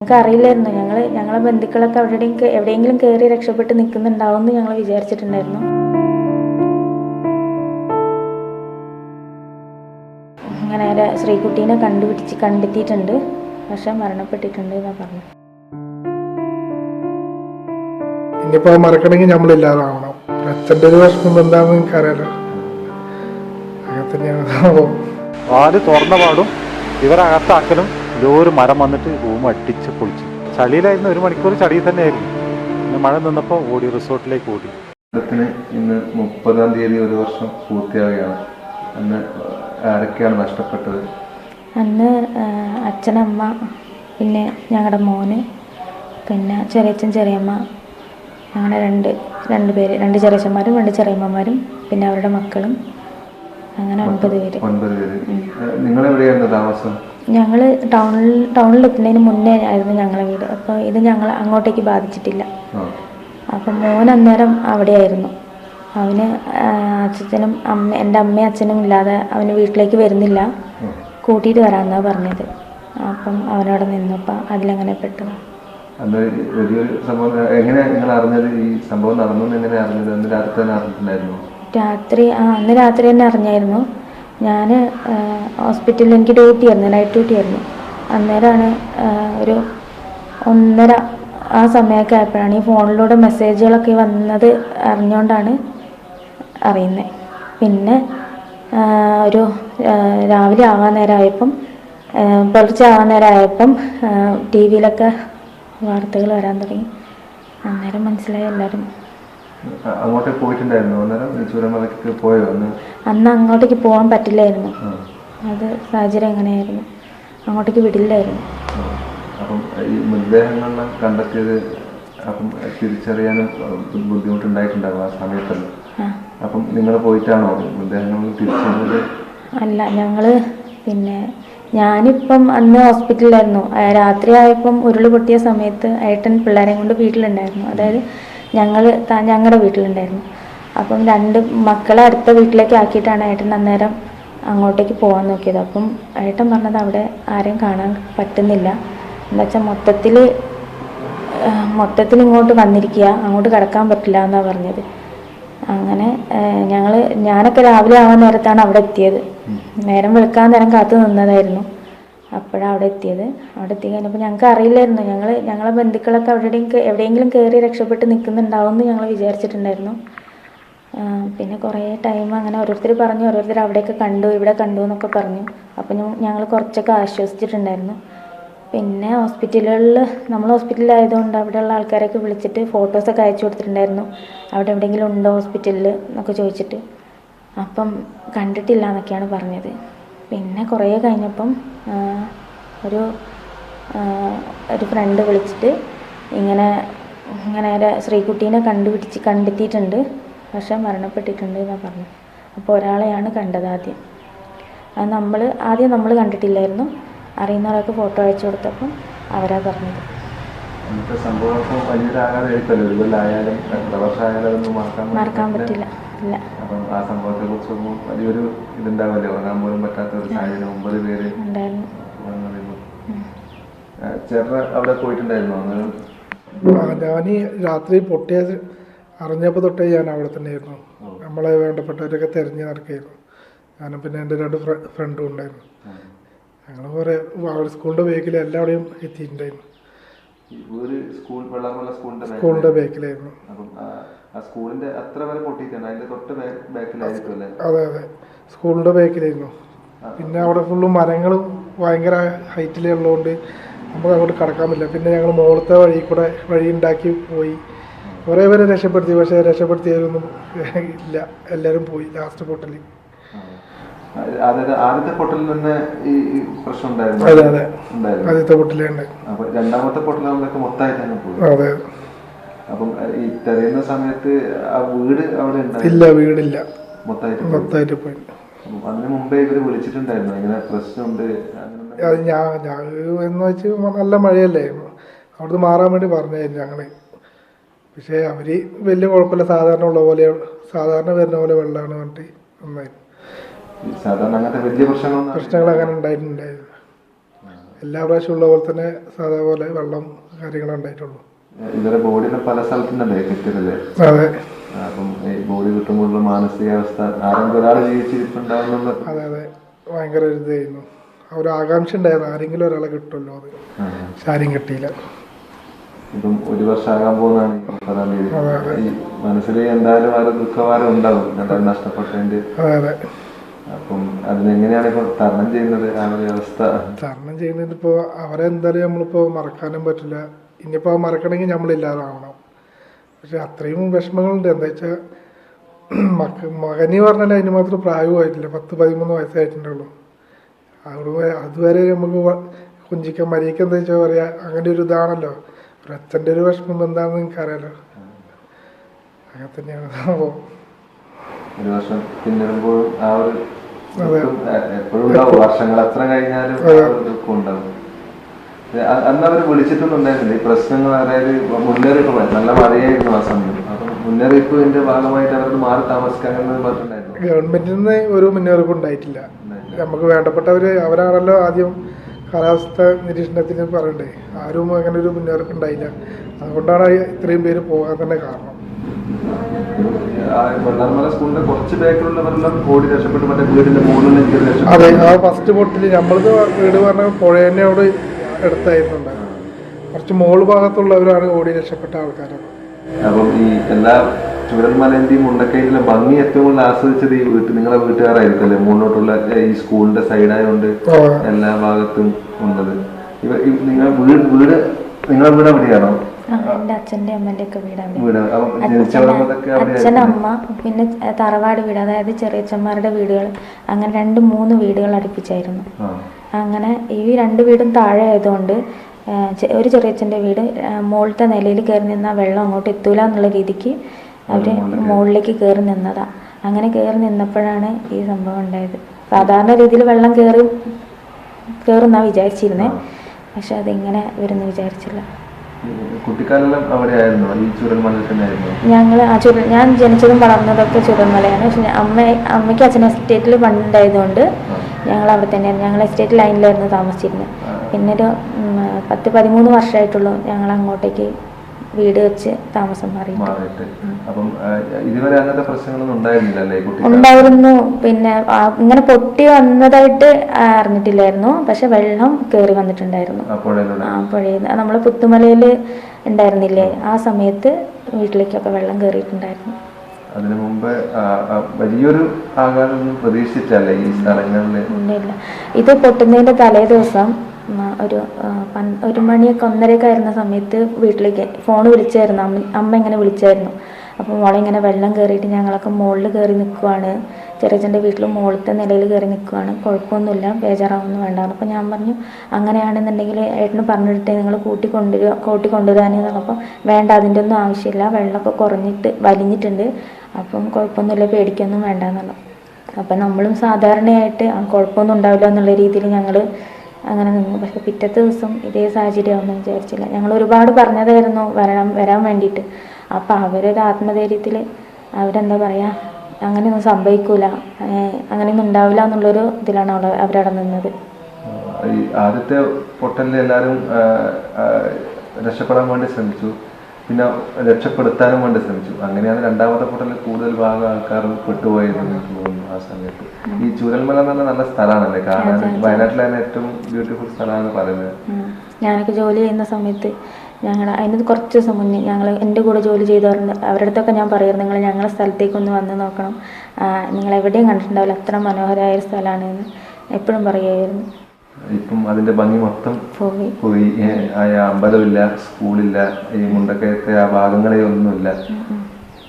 ഞങ്ങൾക്ക് അറിയില്ലായിരുന്നു ഞങ്ങൾ ഞങ്ങളെ ബന്ധുക്കളൊക്കെ എവിടെയും എവിടെയെങ്കിലും കയറി രക്ഷപ്പെട്ട് നിൽക്കുന്നുണ്ടാവും എന്ന് ഞങ്ങൾ വിചാരിച്ചിട്ടുണ്ടായിരുന്നു. അങ്ങനെ ഒരു ശ്രീകുട്ടീനെ കണ്ടുപിടിച്ച് കണ്ടെത്തിയിട്ടുണ്ട്. പക്ഷെ മരണപ്പെട്ടിട്ടുണ്ട് എന്നാ പറഞ്ഞു. ഇനിയിപ്പോ മറക്കണമെങ്കിൽ നമ്മളില്ലാതാവണം അച്ഛന്റെ ഒരു വിഷമം എന്താണെന്ന് എനിക്കറിയാലോ അങ്ങനെ തന്നെയാണ് വാൽ തുറന്ന പാടും ഇവരകത്താക്കലും ലോറി മരം വന്നിട്ട് റൂം അടിച്ച് പൊളിച്ചു. ചളിയിലായിരുന്നു ഒരു മണിക്കൂർ ചളിയിൽ തന്നെ ആയിരുന്നു മഴ നിന്നപ്പോൾ ഓടി റിസോർട്ടിലേക്ക് ഓടി. ഇന്ന് മുപ്പതാം തീയതി ഒരു വർഷം പൂർത്തിയാവുകയാണ്. അന്ന് ആരൊക്കെയാണ് നഷ്ടപ്പെട്ടത്? അന്ന് അച്ഛനമ്മ പിന്നെ ഞങ്ങളുടെ മോന് പിന്നെ ചെറിയച്ഛൻ ചെറിയമ്മ അങ്ങനെ രണ്ട് രണ്ട് പേര് രണ്ട് ചെറിയച്ഛന്മാരും രണ്ട് ചെറിയമ്മമാരും പിന്നെ അവരുടെ മക്കളും. അങ്ങനെ ഒൻപത് പേര്. ഒൻപത് പേര്. നിങ്ങൾ എവിടെയായിരുന്നു താമസം? ഞങ്ങൾ ടൗണിൽ ടൗണിൽ എത്തുന്നതിന് മുന്നേ ആയിരുന്നു ഞങ്ങളെ വീട്. അപ്പോൾ ഇത് ഞങ്ങൾ അങ്ങോട്ടേക്ക് ബാധിച്ചിട്ടില്ല. അപ്പം മോൻ അന്നേരം അവിടെയായിരുന്നു. അവന് അച്ഛനും അമ്മ എന്റെ അമ്മയും അച്ഛനും ഇല്ലാതെ അവന് വീട്ടിലേക്ക് വരുന്നില്ല. കൂട്ടിയിട്ട് വരാമെന്നാണ് പറഞ്ഞത്. അപ്പം അവനവിടെ നിന്നപ്പോൾ അതിലങ്ങനെ പെട്ടു. അന്ന് വലിയൊരു സംഭവം. എങ്ങനെ നിങ്ങൾ അറിഞ്ഞത്? ഈ സംഭവം നടന്നു എങ്ങനെ അറിഞ്ഞത്? അന്ന് രാത്രി തന്നെ അറിഞ്ഞിട്ടുണ്ടായിരുന്നു? രാത്രി ആ അന്ന് രാത്രി തന്നെ അറിഞ്ഞായിരുന്നു. ഞാൻ ഹോസ്പിറ്റലിൽ എനിക്ക് ഡ്യൂട്ടി ആയിരുന്നു നൈറ്റ് ഡ്യൂട്ടി ആയിരുന്നു. അന്നേരമാണ് ഒരു ഒന്നര ആ സമയമൊക്കെ ആയപ്പോഴാണ് ഈ ഫോണിലൂടെ മെസ്സേജുകളൊക്കെ വന്നത് അറിഞ്ഞുകൊണ്ടാണ് അറിയുന്നത് പിന്നെ ഒരു രാവിലെ ആവാൻ നേരമായപ്പം പുലർച്ചെ ആവാൻ നേരമായപ്പം ടി വിയിലൊക്കെ വാർത്തകൾ വരാൻ തുടങ്ങി. അന്നേരം മനസ്സിലായി എല്ലാവരും. അ- അങ്ങോട്ടേക്ക് പോയിട്ടുണ്ടായിരുന്നു. അന്നേരം ചൂരമലക്ക് പോയോ? അന്ന് അന്ന് അങ്ങോട്ടേക്ക് പോകാൻ പറ്റില്ലായിരുന്നു. അത് സാഹചര്യം എങ്ങനെയായിരുന്നു? അങ്ങോട്ടേക്ക് വിടില്ലായിരുന്നു. അപ്പം ഈ മൃതദേഹങ്ങളെല്ലാം കണ്ടെത്തിയത് അപ്പം തിരിച്ചറിയാനും ബുദ്ധിമുട്ടുണ്ടായിട്ടുണ്ടാകും ആ സമയത്തല്ല. അപ്പം നിങ്ങൾ പോയിട്ടാണോ മൃതദേഹങ്ങൾ തിരിച്ചറിഞ്ഞത്? അല്ല ഞങ്ങൾ പിന്നെ ഞാനിപ്പം അന്ന് ഹോസ്പിറ്റലിലായിരുന്നു. രാത്രി ആയപ്പം ഉരുൾ പൊട്ടിയ സമയത്ത് ഏട്ടൻ പിള്ളേരെയും കൊണ്ട് വീട്ടിലുണ്ടായിരുന്നു. അതായത് ഞങ്ങൾ ഞങ്ങളുടെ വീട്ടിലുണ്ടായിരുന്നു. അപ്പം രണ്ട് മക്കളെ അടുത്ത വീട്ടിലേക്ക് ആക്കിയിട്ടാണ് ഏട്ടൻ അന്നേരം അങ്ങോട്ടേക്ക് പോകാൻ നോക്കിയത്. അപ്പം ഏട്ടൻ പറഞ്ഞത് അവിടെ ആരെയും കാണാൻ പറ്റുന്നില്ല. എന്താ വെച്ചാൽ മൊത്തത്തിൽ മൊത്തത്തിൽ ഇങ്ങോട്ട് വന്നിരിക്കുക അങ്ങോട്ട് കിടക്കാൻ പറ്റില്ല എന്നാണ് പറഞ്ഞത്. അങ്ങനെ ഞങ്ങൾ ഞാനൊക്കെ രാവിലെ ആവാൻ നേരത്താണ് അവിടെ എത്തിയത്. നേരം വെളുക്കാൻ നേരം കാത്തു നിന്നതായിരുന്നു. അപ്പോഴാണ് അവിടെ എത്തിയത്. അവിടെ എത്തി കഴിഞ്ഞപ്പോൾ ഞങ്ങൾക്ക് അറിയില്ലായിരുന്നു. ഞങ്ങൾ ഞങ്ങളെ ബന്ധുക്കളൊക്കെ അവിടെ എവിടെയെങ്കിലും കയറി രക്ഷപ്പെട്ട് നിൽക്കുന്നുണ്ടാവും എന്ന് ഞങ്ങൾ വിചാരിച്ചിട്ടുണ്ടായിരുന്നു. പിന്നെ കുറേ ടൈം അങ്ങനെ ഓരോരുത്തർ പറഞ്ഞു ഓരോരുത്തർ അവിടെയൊക്കെ കണ്ടു ഇവിടെ കണ്ടു എന്നൊക്കെ പറഞ്ഞു. അപ്പം ഞങ്ങൾ കുറച്ചൊക്കെ ആശ്വസിച്ചിട്ടുണ്ടായിരുന്നു. പിന്നെ ഹോസ്പിറ്റലുകളിൽ നമ്മൾ ഹോസ്പിറ്റലിലായതുകൊണ്ട് അവിടെയുള്ള ആൾക്കാരൊക്കെ വിളിച്ചിട്ട് ഫോട്ടോസൊക്കെ അയച്ചു കൊടുത്തിട്ടുണ്ടായിരുന്നു. അവിടെ എവിടെയെങ്കിലും ഉണ്ടോ ഹോസ്പിറ്റലിൽ എന്നൊക്കെ ചോദിച്ചിട്ട്. അപ്പം കണ്ടിട്ടില്ല എന്നൊക്കെയാണ് പറഞ്ഞത്. പിന്നെ കുറേ കഴിഞ്ഞപ്പം ഒരു ഒരു ഫ്രണ്ട് വിളിച്ചിട്ട് ഇങ്ങനെ ഇങ്ങനെ ഒരു ശ്രീകുട്ടീനെ കണ്ടുപിടിച്ച് കണ്ടെത്തിയിട്ടുണ്ട്. പക്ഷെ മരണപ്പെട്ടിട്ടുണ്ട് എന്നാണ് പറഞ്ഞു. അപ്പോൾ ഒരാളെയാണ് കണ്ടത് ആദ്യം. അത് നമ്മൾ ആദ്യം നമ്മൾ കണ്ടിട്ടില്ലായിരുന്നു. അറിയുന്നവരൊക്കെ ഫോട്ടോ അയച്ചു കൊടുത്തപ്പം അവരാ പറഞ്ഞത്. മറക്കാൻ പറ്റില്ല. ഇല്ല. അപ്പം ആ സംഭവത്തെ കുറിച്ചൊന്നും വലിയൊരു ഇതുണ്ടാവില്ലേ. ഉറങ്ങാൻ പോലും പറ്റാത്ത ഒരു സാഹചര്യം. ഒമ്പത് പേര് ചേട്ടൻ അവിടെ പോയിട്ടുണ്ടായിരുന്നു? അങ്ങനെ ഞാൻ ഈ രാത്രി പൊട്ടിയത് അറിഞ്ഞപ്പോൾ തൊട്ടേ ഞാൻ അവിടെ തന്നെയായിരുന്നു. നമ്മളെ വേണ്ടപ്പെട്ടവരൊക്കെ തിരഞ്ഞു നടക്കുകയായിരുന്നു. ഞാനും പിന്നെ എന്റെ രണ്ട് ഫ്ര- ഫ്രണ്ടും ഉണ്ടായിരുന്നു. ഞങ്ങൾ കുറേ അവിടെ സ്കൂളിന്റെ ബേക്കിൽ എല്ലാവിടെയും എത്തിയിട്ടുണ്ടായിരുന്നു. സ്കൂളിന്റെ ബേക്കിലായിരുന്നു. ആ- സ്കൂളിന്റെ അത്ര വരെ പൊട്ടിയിട്ടുണ്ട്? അതിന്റെ തൊട്ട് ബാക്കിലായിരിക്കും അല്ലേ? അതെ അതെ. സ്കൂളിന്റെ ബാക്കിലായിരുന്നു. പിന്നെ അവിടെ ഫുള്ളും മരങ്ങളും ഭയങ്കര ഹൈറ്റിലുള്ളതുകൊണ്ട് നമുക്ക് അങ്ങോട്ട് കടക്കാൻ പറ്റില്ല. പിന്നെ ഞങ്ങൾ മുകളത്തെ വഴി കൂടെ വഴി ഉണ്ടാക്കി പോയി. കുറേ പേരെ രക്ഷപ്പെടുത്തി പക്ഷേ രക്ഷപ്പെടുത്തിയവരൊന്നും ഇല്ല. എല്ലാവരും പോയി ലാസ്റ്റ് പൊട്ടൽ ആദ്യത്തെ പൊട്ടലിൽ നിന്ന് ഈ പ്രശ്നം ഉണ്ടായിരുന്നു. അതെ അതെ. ആദ്യത്തെ പൊട്ടലേ ഉണ്ടായി രണ്ടാമത്തെ പൊട്ടലൊക്കെ മൊത്തമായിട്ട് തന്നെ പോയി. അതെ. അപ്പം ഈ തെരയുന്ന സമയത്ത് ആ വീട് അവിടെ ഇല്ല വീടില്ല. മൊത്തമായിട്ട് പോയി. അതിന് മുമ്പേ ഇവർ വിളിച്ചിട്ടുണ്ടായിരുന്നു ഇങ്ങനെ പ്രശ്നമുണ്ട് അത് ഞാൻ ഞാൻ എന്ന് വെച്ച് നല്ല മഴയല്ലേ? അവിടുന്ന് മാറാൻ വേണ്ടി പറഞ്ഞായിരുന്നു ഞങ്ങൾ പക്ഷേ അവർ വലിയ കുഴപ്പമില്ല. സാധാരണ ഉള്ള പോലെ സാധാരണ വരുന്ന പോലെ വെള്ളമാണ് പറഞ്ഞിട്ട് നന്നായി പ്രശ്നങ്ങൾ അങ്ങനെ ഉണ്ടായിട്ടുണ്ടായിരുന്നു എല്ലാ പ്രാവശ്യവും ഉള്ള പോലെ തന്നെ സാധാ പോലെ വെള്ളം കാര്യങ്ങളും ഉണ്ടായിട്ടുള്ളൂ. ഇവരെ ബോഡിനെ പല സ്ഥലത്തുണ്ടല്ലേ കിട്ടിയതല്ലേ അതെ. അപ്പം ഈ ബോഡി കിട്ടുമ്പോഴുള്ള മാനസികാവസ്ഥ ആരെങ്കിലും ഒരാൾ ജീവിച്ചിരിപ്പുണ്ടാവുന്ന അതെ അതെ. ഭയങ്കര ഒരു ഇതായിരുന്നു. ആ ഒരു ആകാംക്ഷ ഉണ്ടായിരുന്നു. ആരെങ്കിലും ഒരാളെ കിട്ടുമല്ലോ അത്. പക്ഷെ ആരും കിട്ടിയില്ല. ഇപ്പം ഒരു വർഷമാകാൻ പോകുന്നതാണ് മുപ്പതാം തീയതി. മനസ്സിൽ എന്തായാലും ആ ദുഃഖഭാരം ഉണ്ടാവും. എന്തായാലും നഷ്ടപ്പെട്ടതിന്റെ അപ്പം അതിനെങ്ങനെയാണ് ഇപ്പൊ തരണം ചെയ്യുന്നത്? ആ ഒരു അവസ്ഥ. തരണം ചെയ്യുന്നത് ഇപ്പോ അവരെന്തായാലും നമ്മളിപ്പോ മറക്കാനും പറ്റില്ല. ഇനിയിപ്പോൾ അത് മറക്കണമെങ്കിൽ നമ്മളില്ലാതാവണം. പക്ഷെ അത്രയും വിഷമങ്ങളുണ്ട്. എന്താ വെച്ചാൽ മക്ക മകനി പറഞ്ഞാൽ അതിന് മാത്രം പ്രായമായിട്ടില്ല. പത്ത് പതിമൂന്ന് വയസ്സായിട്ടുണ്ടുള്ളൂ അവിടെ അതുവരെ നമുക്ക് കുഞ്ചിക്ക കുഞ്ചിക്കാൻ എന്താ വെച്ചാൽ പറയാ അങ്ങനെ ഒരു ഇതാണല്ലോ. ഒരു അച്ഛന്റെ ഒരു വിഷമം എന്താണെന്ന് നിങ്ങൾക്കറിയാലോ അങ്ങനെ തന്നെയാണ് സംഭവം. ഒരു വർഷം പിന്നിടുമ്പോൾ ആ ഒരു. എപ്പോഴും വർഷങ്ങൾ എത്ര കഴിഞ്ഞാലും ദുഃഖം ഉണ്ടാവും. അന്ന് അവർ വിളിച്ചിട്ടൊന്നും ഉണ്ടായിരുന്നില്ല ഈ പ്രശ്നങ്ങൾ അതായത് മുന്നറിയിപ്പ് നല്ല മഴയായിരുന്നു ആ സമയം. അപ്പം മുന്നറിയിപ്പിന്റെ ഭാഗമായിട്ട് അവർക്ക് മാറി താമസിക്കാൻ പറഞ്ഞിട്ടുണ്ടായിരുന്നു ഗവൺമെന്റിൽ നിന്ന് ഒരു മുന്നറിയിപ്പ് ഉണ്ടായിട്ടില്ല. നമുക്ക് വേണ്ടപ്പെട്ടവര് അവരാണല്ലോ ആദ്യം കാലാവസ്ഥ നിരീക്ഷണത്തിന് പറയണ്ടേ. ആരും അങ്ങനെ ഒരു മുന്നറിയിപ്പ് ഉണ്ടായില്ല. അതുകൊണ്ടാണ് ഇത്രയും പേര് പോകാൻ തന്നെ കാരണം. അതെ ആ ഫസ്റ്റ് ബോട്ടിൽ നമ്മളത് വീട് പറഞ്ഞ പുഴേനോട് അടുത്തായിരുന്നു ഉണ്ടായത് കുറച്ച് മോൾ ഭാഗത്തുള്ളവരാണ് ഓടി രക്ഷപ്പെട്ട ആൾക്കാർ അപ്പം ഈ എല്ലാ ചുരൽമലേന്റെയും മുണ്ടക്കൈയിലെ ഭംഗി ഏറ്റവും കൂടുതൽ ആസ്വദിച്ചത് ഈ വീട്ടിൽ നിങ്ങളെ വീട്ടുകാരായിരിക്കും അല്ലേ മുന്നോട്ടുള്ള ഈ സ്കൂളിന്റെ സൈഡായതുകൊണ്ട് എല്ലാ ഭാഗത്തും ഉള്ളത്. ഇവ നിങ്ങൾ വീട് വീട് നിങ്ങളെ വീട് എവിടെയാണോ? എന്റെ അച്ഛന്റെ അമ്മന്റെ ഒക്കെ വീടാണ്. അമ്മ പിന്നെ തറവാട് വീട് അതായത് ചെറിയച്ഛന്മാരുടെ വീടുകൾ. അങ്ങനെ രണ്ട് മൂന്ന് വീടുകൾ അടുപ്പിച്ചായിരുന്നു. അങ്ങനെ ഈ രണ്ട് വീടും താഴെ ആയതുകൊണ്ട് ഒരു ചെറിയച്ഛന്റെ വീട് മുകളിലത്തെ നിലയിൽ കയറി നിന്നാൽ വെള്ളം അങ്ങോട്ട് എത്തൂല എന്നുള്ള രീതിക്ക് അവർ മുകളിലേക്ക് കയറി നിന്നതാ. അങ്ങനെ കയറി നിന്നപ്പോഴാണ് ഈ സംഭവം ഉണ്ടായത്. സാധാരണ രീതിയിൽ വെള്ളം കയറി കയറുന്നാ വിചാരിച്ചിരുന്നേ. പക്ഷെ അതിങ്ങനെ വരുമെന്ന് വിചാരിച്ചില്ല. ഞങ്ങൾ ആ ചുരൽ ഞാൻ ജനിച്ചതും വളർന്നതൊക്കെ ചുരൽമലയാണ്. പക്ഷെ അമ്മ അമ്മയ്ക്ക് അച്ഛൻ എസ്റ്റേറ്റിൽ പണ്ടുണ്ടായതുകൊണ്ട് ഞങ്ങൾ അവിടെ തന്നെയായിരുന്നു. ഞങ്ങൾ എസ്റ്റേറ്റ് ലൈനിലായിരുന്നു താമസിച്ചിരുന്നത് പിന്നെ ഒരു പത്ത് പതിമൂന്ന് വർഷമായിട്ടുള്ളൂ ഞങ്ങൾ അങ്ങോട്ടേക്ക് വീട് വെച്ച് താമസം മാറി മാറിയിട്ട്. ഉണ്ടായിരുന്നു. പിന്നെ ഇങ്ങനെ പൊട്ടി വന്നതായിട്ട് അറിഞ്ഞിട്ടില്ലായിരുന്നു. പക്ഷെ വെള്ളം കയറി വന്നിട്ടുണ്ടായിരുന്നു. പുഴയിൽ നമ്മൾ പുത്തുമലയിൽ ഉണ്ടായിരുന്നില്ലേ? ആ. സമയത്ത് വീട്ടിലേക്കൊക്കെ വെള്ളം കയറിയിട്ടുണ്ടായിരുന്നു അതിനു മുമ്പ് വലിയൊരു ആഘാതമൊന്നും പ്രതീക്ഷിച്ചല്ലേ ഈ സ്ഥലങ്ങളിൽ ഇത് പൊട്ടുന്നതിന്റെ തലേ ദിവസം ഒരു ഒരു മണിയൊക്കെ ഒന്നരയൊക്കെ ആയിരുന്ന സമയത്ത് വീട്ടിലേക്ക് ഫോൺ വിളിച്ചായിരുന്നു. അമ്മ ഇങ്ങനെ വിളിച്ചായിരുന്നു. അപ്പോൾ മോളെ ഇങ്ങനെ വെള്ളം കയറിയിട്ട് ഞങ്ങളൊക്കെ മുകളിൽ കയറി നിൽക്കുവാണ് ചെറിയച്ഛന്റെ വീട്ടിൽ മുകളിലത്തെ നിലയിൽ കയറി നിൽക്കുവാണ് കുഴപ്പമൊന്നുമില്ല ബേജാറാവൊന്നും വേണ്ട. അപ്പോൾ ഞാൻ പറഞ്ഞു അങ്ങനെയാണെന്നുണ്ടെങ്കിൽ ഏട്ടന് പറഞ്ഞിട്ട് നിങ്ങൾ കൂട്ടി കൊണ്ടുവരിക കൂട്ടി പറഞ്ഞപ്പോൾ വേണ്ട അതിന്റെ ഒന്നും ആവശ്യമില്ല. വെള്ളമൊക്കെ കുറഞ്ഞിട്ട് വലിഞ്ഞിട്ടുണ്ട്. അപ്പം കുഴപ്പമൊന്നുമില്ല പേടിക്കൊന്നും വേണ്ട പറഞ്ഞു അപ്പം നമ്മളും സാധാരണയായിട്ട് ആ കുഴപ്പമൊന്നും ഉണ്ടാവില്ല എന്നുള്ള രീതിയിൽ ഞങ്ങൾ അങ്ങനെ നിന്നു. പക്ഷെ പിറ്റത്തെ ദിവസം ഇതേ സാഹചര്യമാണെന്ന് വിചാരിച്ചില്ല. ഞങ്ങൾ ഒരുപാട് പറഞ്ഞതായിരുന്നു വരണം വരാൻ വേണ്ടിയിട്ട്. അപ്പം അവരൊരു ആത്മധൈര്യത്തിൽ അവരെന്താ പറയുക അങ്ങനെയൊന്നും സംഭവിക്കൂല അങ്ങനെയൊന്നും ഉണ്ടാവില്ല എന്നുള്ളൊരു ഇതിലാണ് അവിടെ അവരവിടെ നിന്നത്. ആദ്യത്തെ പൊട്ടലിൽ എല്ലാവരും രക്ഷപ്പെടാൻ വേണ്ടി ശ്രമിച്ചു. പിന്നെ രക്ഷപ്പെടുത്താനും വേണ്ടി ശ്രമിച്ചു. അങ്ങനെയാണ് രണ്ടാമത്തെ പൊട്ടലിൽ കൂടുതൽ ഭാഗം ആൾക്കാർ പെട്ടുപോയത് എനിക്ക് തോന്നുന്നു ആ സമയത്ത്. ഈ ചൂരൽമല എന്ന് പറഞ്ഞാൽ നല്ല സ്ഥലമാണല്ലേ? കാണാൻ വയനാട്ടിലെ തന്നെ ഏറ്റവും ബ്യൂട്ടിഫുൾ സ്ഥലമാണ് പറയുന്നത്. ഞാനൊക്കെ ജോലി ചെയ്യുന്ന സമയത്ത് ഞങ്ങൾ അതിന് കുറച്ച് ദിവസം മുന്നേ ഞങ്ങൾ എന്റെ കൂടെ ജോലി ചെയ്തവരുണ്ട്. അവരുടെ അടുത്തൊക്കെ ഞാൻ പറയാറ് നിങ്ങൾ ഞങ്ങളെ സ്ഥലത്തേക്കൊന്ന് വന്ന് നോക്കണം. നിങ്ങൾ എവിടെയും കണ്ടിട്ടുണ്ടാവില്ല അത്ര മനോഹരമായ ഒരു സ്ഥലമാണ് എന്ന് എപ്പോഴും പറയുമായിരുന്നു. ഇപ്പം അതിന്റെ ഭംഗി മൊത്തം പോയി. ആ അമ്പലമില്ല സ്കൂളില്ല ഈ മുണ്ടക്കയത്തെ ആ ഭാഗങ്ങളെ ഒന്നുമില്ല.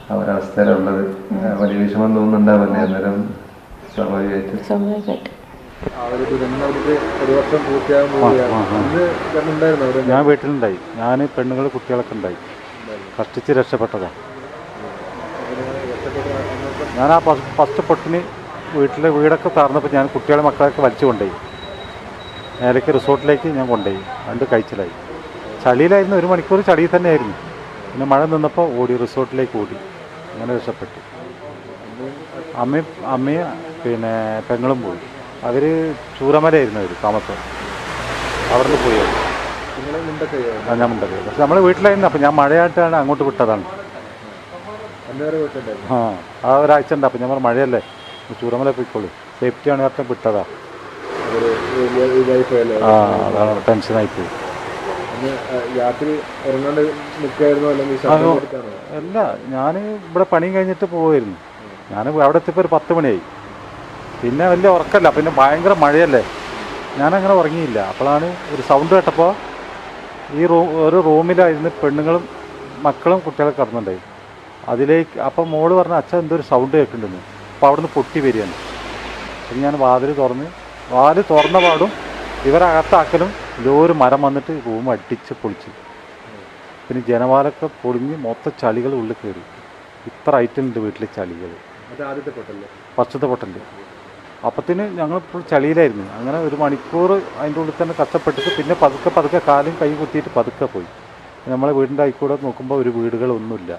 ആ ഒരവസ്ഥയിലുള്ളത്. വലിയ വിഷമം തോന്നുന്നുണ്ടാവല്ലേ അന്നേരം സ്വാഭാവികമായിട്ട്. ഞാൻ വീട്ടിലുണ്ടായി. ഞാൻ പെണ്ണുങ്ങൾ കുട്ടികളൊക്കെ ഉണ്ടായി. കഷ്ടിച്ച് രക്ഷപ്പെട്ടതാണ് ഞാൻ ആ ഫസ്റ്റ് ഫസ്റ്റ് പൊട്ടിന് വീട്ടിലെ വീടൊക്കെ തറന്നപ്പോൾ ഞാൻ കുട്ടികളെ മക്കളൊക്കെ വലിച്ചു കൊണ്ടുപോയി. നേരേക്ക് റിസോർട്ടിലേക്ക് ഞാൻ കൊണ്ടുപോയി. രണ്ട് കഴിച്ചിലായി. ചളിയിലായിരുന്നു ഒരു മണിക്കൂർ ചളിയിൽ തന്നെയായിരുന്നു. പിന്നെ മഴ നിന്നപ്പോൾ ഓടി റിസോർട്ടിലേക്ക് ഓടി. അങ്ങനെ രക്ഷപ്പെട്ടു. അമ്മയും അമ്മയും പിന്നെ പെങ്ങളും പോയി. അവർ ചൂരമലയായിരുന്നു അവർ താമസം. അവിടെ പോയി ആ ഞാൻ മുണ്ടത് പക്ഷെ നമ്മൾ വീട്ടിലായിരുന്നു. അപ്പം ഞാൻ മഴയായിട്ടാണ് അങ്ങോട്ട് വിട്ടതാണ്. ആ ആ ഒരാഴ്ച ഉണ്ട്. അപ്പം ഞാൻ മഴയല്ലേ. ചൂരമല പോയിക്കോളൂ. സേഫ്റ്റിയാണ് കാരണം വിട്ടതാ. അതൊരു ഇതായി പോയല്ലേ ആ അതാണ് ടെൻഷനായി പോയി അല്ല ഞാൻ ഇവിടെ പണിയും കഴിഞ്ഞിട്ട് പോവായിരുന്നു. ഞാൻ അവിടെ എത്തിയപ്പോൾ ഒരു പത്ത് മണിയായി. പിന്നെ വലിയ ഉറക്കല്ല പിന്നെ ഭയങ്കര മഴയല്ലേ? ഞാനങ്ങനെ ഉറങ്ങിയില്ല. അപ്പോഴാണ് ഒരു സൗണ്ട് കേട്ടപ്പോൾ ഈ റൂം ഒരു റൂമിലായിരുന്നു പെണ്ണുങ്ങളും മക്കളും കുട്ടികളൊക്കെ കിടന്നുണ്ടായി. അതിലേക്ക് അപ്പം മോൾ പറഞ്ഞ അച്ഛൻ എന്തൊരു സൗണ്ട് കേൾക്കുന്നുണ്ടെന്ന് അപ്പോൾ അവിടെ നിന്ന് പൊട്ടി വരികയാണ്. പിന്നെ ഞാൻ വാതിൽ തുറന്ന് വാതിൽ തുറന്ന പാടും. ഇവരകത്താക്കലും ഇതൊരു മരം വന്നിട്ട് റൂം അടിച്ച് പൊളിച്ചു. പിന്നെ ജനവാലൊക്കെ പൊളിഞ്ഞ് മൊത്തം ചളികൾ ഉള്ളിൽ കയറി. ഇത്ര ഐറ്റം ഉണ്ട് വീട്ടിലെ ചളികൾ ഫസ്റ്റത്തെ പൊട്ടൽ. അപ്പത്തിന് ഞങ്ങൾ ഇപ്പോൾ ചളിയിലായിരുന്നു. അങ്ങനെ ഒരു മണിക്കൂർ അതിന്റെ ഉള്ളിൽ തന്നെ കഷ്ടപ്പെട്ടിട്ട് പിന്നെ പതുക്കെ പതുക്കെ കാലും കൈ കുത്തിയിട്ട് പതുക്കെ പോയി. നമ്മളെ വീടിന്റെ ആയിക്കൂടെ നോക്കുമ്പോൾ ഒരു വീടുകളൊന്നുമില്ല.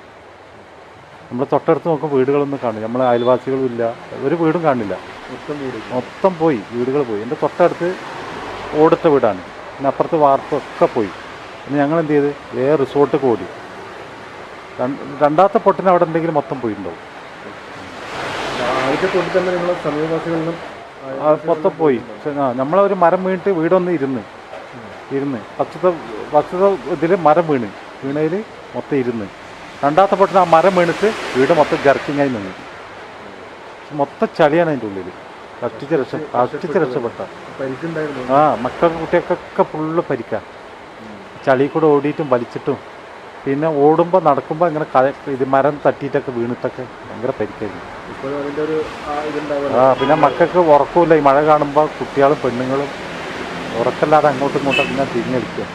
നമ്മൾ തൊട്ടടുത്ത് നോക്കുമ്പോൾ വീടുകളൊന്നും കാണില്ല നമ്മളെ അയൽവാസികളും ഇല്ല. ഒരു വീടും കാണില്ല മൊത്തം പോയി വീടുകൾ പോയി. എന്റെ തൊട്ടടുത്ത് ഓടുത്ത വീടാണ്. പിന്നെ അപ്പുറത്ത് വാർപ്പൊക്കെ പോയി. പിന്നെ ഞങ്ങൾ എന്ത് ചെയ്ത്? വേറെ റിസോർട്ട് ഓടി. രണ്ടാമത്തെ പൊട്ടിന് അവിടെ എന്തെങ്കിലും മൊത്തം പോയിട്ടുണ്ടാവും. മൊത്തം പോയി. നമ്മളൊരു മരം വീണിട്ട് വീടൊന്ന് ഇരുന്ന്. ഇരുന്ന്. പച്ചത്ത ഫസ്റ്റത്തെ ഇതിൽ മരം വീണ്. വീണതിൽ മൊത്തം ഇരുന്ന്. രണ്ടാമത്തെ പൊട്ടിന് ആ മരം വീണിട്ട് വീട് മൊത്തം ജർക്കിങ്ങായി നിന്ന്. മൊത്തം ചളിയാണ് അതിന്റെ ഉള്ളിൽ കഷ്ടിച്ച് രക്ഷ കഷ്ടിച്ച് രക്ഷപ്പെട്ട. ആ മക്കൾ കുട്ടികൾക്കൊക്കെ ഫുള്ള് പരിക്കാം. ചളി കൂടെ ഓടിയിട്ടും വലിച്ചിട്ടും. പിന്നെ ഓടുമ്പോൾ നടക്കുമ്പോൾ ഇങ്ങനെ ഇത് മരം തട്ടിയിട്ടൊക്കെ വീണിട്ടൊക്കെ ഭയങ്കര പരിക്കായിരുന്നു. ആ പിന്നെ മക്കൾക്ക് ഉറക്കമില്ല ഈ മഴ കാണുമ്പോൾ കുട്ടികളും പെണ്ണുങ്ങളും ഉറക്കല്ലാതെ അങ്ങോട്ടും ഇങ്ങോട്ടും ഇങ്ങനെ തിരിഞ്ഞടിക്കുക.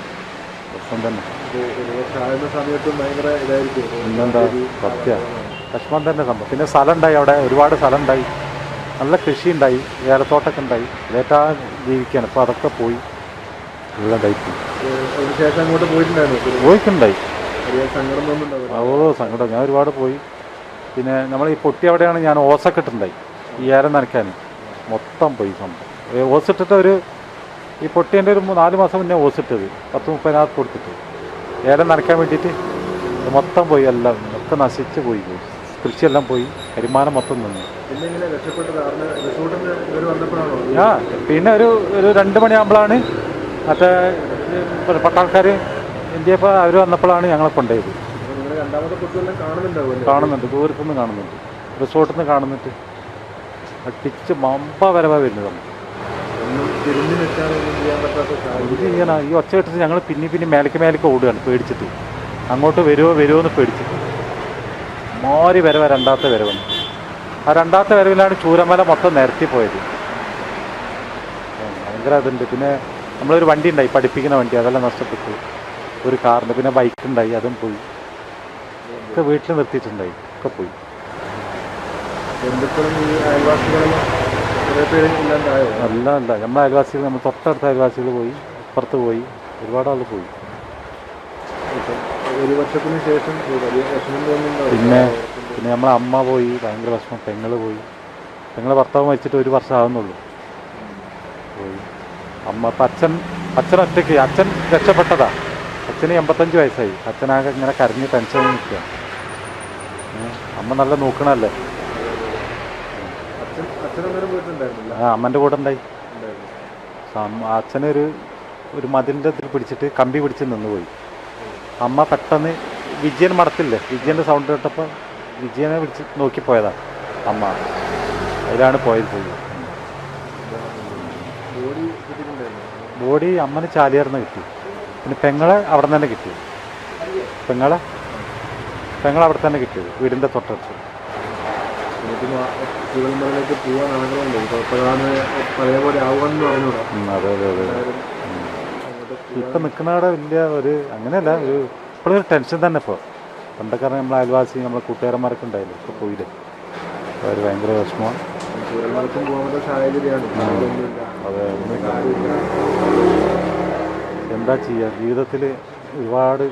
പ്രശ്നം തന്നെ. സമയത്തും ഭയങ്കര ഇതായിരിക്കും. സത്യ. വിഷമം തന്നെ സംഭവം പിന്നെ സ്ഥലം ഉണ്ടായി അവിടെ ഒരുപാട് സ്ഥലം ഉണ്ടായി നല്ല കൃഷി ഉണ്ടായി ഏലത്തോട്ടൊക്കെ ഉണ്ടായി. ലേറ്റാ ജീവിക്കുകയാണ് ഇപ്പോൾ അതൊക്കെ പോയി. എല്ലാം ഉണ്ടായിപ്പോയി ശേഷം അങ്ങോട്ട് പോയിട്ടുണ്ടായിരുന്നു പോയിട്ടുണ്ടായി ഓ സങ്കടം. ഞാൻ ഒരുപാട് പോയി. പിന്നെ നമ്മൾ ഈ പൊട്ടി അവിടെയാണ് ഞാൻ ഓസൊക്കെ ഇട്ടുണ്ടായി ഈ ഏരം നനയ്ക്കാൻ. മൊത്തം പോയി സംഭവം. ഓസിട്ടിട്ട് ഒരു ഈ പൊട്ടിന്റെ ഒരു നാല് മാസം മുന്നേ ഓസിട്ടത് പത്ത് മുപ്പതിനകത്ത് കൊടുത്തിട്ട്. ഏലം നനയ്ക്കാൻ വേണ്ടിയിട്ട് മൊത്തം പോയി എല്ലാം ഒക്കെ നശിച്ച് പോയി പോയി കൃഷിയെല്ലാം പോയി വരുമാനം മൊത്തം നിന്നു. ആ പിന്നെ ഒരു ഒരു രണ്ട് മണിയാകുമ്പോഴാണ് മറ്റേ പട്ടാൾക്കാർ ഇന്ത്യ അവർ വന്നപ്പോഴാണ് ഞങ്ങളെ കൊണ്ടുപോയത്. കാണുന്നുണ്ട് ദൂരത്തു നിന്ന് കാണുന്നുണ്ട് റിസോർട്ടിൽ നിന്ന് കാണുന്നിട്ട് അടിച്ച് മമ്പ വരവ വരുന്നത് നമുക്ക് ഇത് ഇങ്ങനെ ഈ ഒച്ച കെട്ടിട്ട് ഞങ്ങൾ പിന്നെ പിന്നെ മേലേക്ക് മേലേക്ക് ഓടുകയാണ് പേടിച്ചിട്ട്. അങ്ങോട്ട് വരുമോ വരുമോ എന്ന് പേടിച്ചിട്ട്. മോരി വരവ് രണ്ടാമത്തെ വരവെന്ന്. ആ രണ്ടാമത്തെ വരവിലാണ് ചൂരമല മൊത്തം നിരത്തി പോയത്. ഭയങ്കര അതുണ്ട് പിന്നെ നമ്മളൊരു വണ്ടി ഉണ്ടായി പഠിപ്പിക്കുന്ന വണ്ടി അതെല്ലാം നഷ്ടപ്പെട്ടു. ഒരു കാറിന്റെ പിന്നെ ബൈക്ക് ഉണ്ടായി അതും പോയി. ഒക്കെ വീട്ടിൽ നിർത്തിയിട്ടുണ്ടായി ഒക്കെ പോയി. അല്ല അല്ല നമ്മുടെ അയൽവാസികൾ നമ്മൾ തൊട്ടടുത്ത അയൽവാസികൾ പോയി അപ്പുറത്ത് പോയി ഒരുപാട് ആൾ പോയി. ഒരു വർഷത്തിന് ശേഷം വലിയ വിഷമം പിന്നെ പിന്നെ നമ്മളെ അമ്മ പോയി ഭയങ്കര വിഷമം. പെങ്ങൾ പോയി. പെങ്ങളെ ഭർത്താവ് മരിച്ചിട്ട് ഒരു വർഷം ആവുന്നുള്ളൂ. പോയി. അമ്മ അച്ഛൻ അച്ഛൻ ഒറ്റയ്ക്ക്. അച്ഛൻ രക്ഷപ്പെട്ടതാ. അച്ഛന് എൺപത്തഞ്ച് വയസ്സായി. അച്ഛനാകെ ഇങ്ങനെ കരഞ്ഞ് ടെൻഷനിൽ നിൽക്കുക അമ്മ നല്ല നോക്കണല്ലേ ആ അമ്മന്റെ കൂടെ ഉണ്ടായി. അച്ഛനൊരു ഒരു മതിലിന്റെ ഇതിൽ പിടിച്ചിട്ട് കമ്പി പിടിച്ച് നിന്ന് പോയി അമ്മ പെട്ടെന്ന് വിജയൻ മടത്തില്ലേ? വിജയന്റെ സൗണ്ട് കേട്ടപ്പോൾ വിജയനെ വിളിച്ച് നോക്കി നോക്കിപ്പോയതാണ് അമ്മ. അതിലാണ് പോയത് പോയി ബോഡി അമ്മന് ചാലിയാർന്ന് കിട്ടി. പിന്നെ പെങ്ങളെ അവിടെ നിന്ന് തന്നെ കിട്ടി. പെങ്ങളെ? പെങ്ങളെ അവിടെ തന്നെ കിട്ടിയത് വീടിന്റെ തൊട്ടടുത്ത്. അതെ അതെ അതെ. ഇപ്പം നിൽക്കുന്നവിടെ വലിയ ഒരു അങ്ങനെയല്ല ഒരു ഇപ്പോഴും ഒരു ടെൻഷൻ തന്നെ ഇപ്പോൾ പണ്ടൊക്കെ നമ്മളെ അയൽവാസി നമ്മളെ കൂട്ടുകാരന്മാരൊക്കെ ഉണ്ടായില്ലേ ഇപ്പോൾ പോയില്ലേ? ഒരു ഭയങ്കര വിഷമമാണ്. അതെ. എന്താ ചെയ്യുക ജീവിതത്തിൽ ഒരുപാട്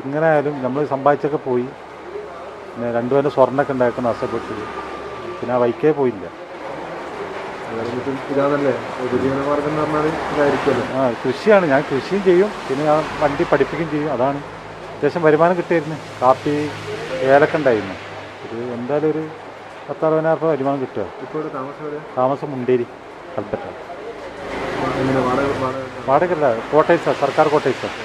എങ്ങനെ ആയാലും നമ്മൾ സമ്പാദിച്ചൊക്കെ പോയി. പിന്നെ രണ്ടുപേരും സ്വർണമൊക്കെ ഉണ്ടാക്കി നഷ്ടപ്പെട്ടു പിന്നെ ആ വൈക്കേ പോയില്ല. ഇതാണല്ലേ? ഉപജീവനമാർഗം എന്ന് പറഞ്ഞാൽ ഇതായിരിക്കുമല്ലോ. ആ കൃഷിയാണ്. ഞാൻ കൃഷിയും ചെയ്യും. പിന്നെ ഞാൻ വണ്ടി പഠിപ്പിക്കുകയും ചെയ്യും. അതാണ് അത്യാവശ്യം വരുമാനം കിട്ടിയിരുന്നു. കാപ്പി ഏലക്ക ഉണ്ടായിരുന്നു. ഇത് എന്തായാലും ഒരു പത്തറുപതിനായിരം രൂപ വരുമാനം കിട്ടുക. ഇപ്പോൾ താമസം മുണ്ടേരി കൽപ്പറ്റ. വാടക വാടകയല്ല കോട്ടേഴ്സാണ് സർക്കാർ കോട്ടേഴ്സാണ്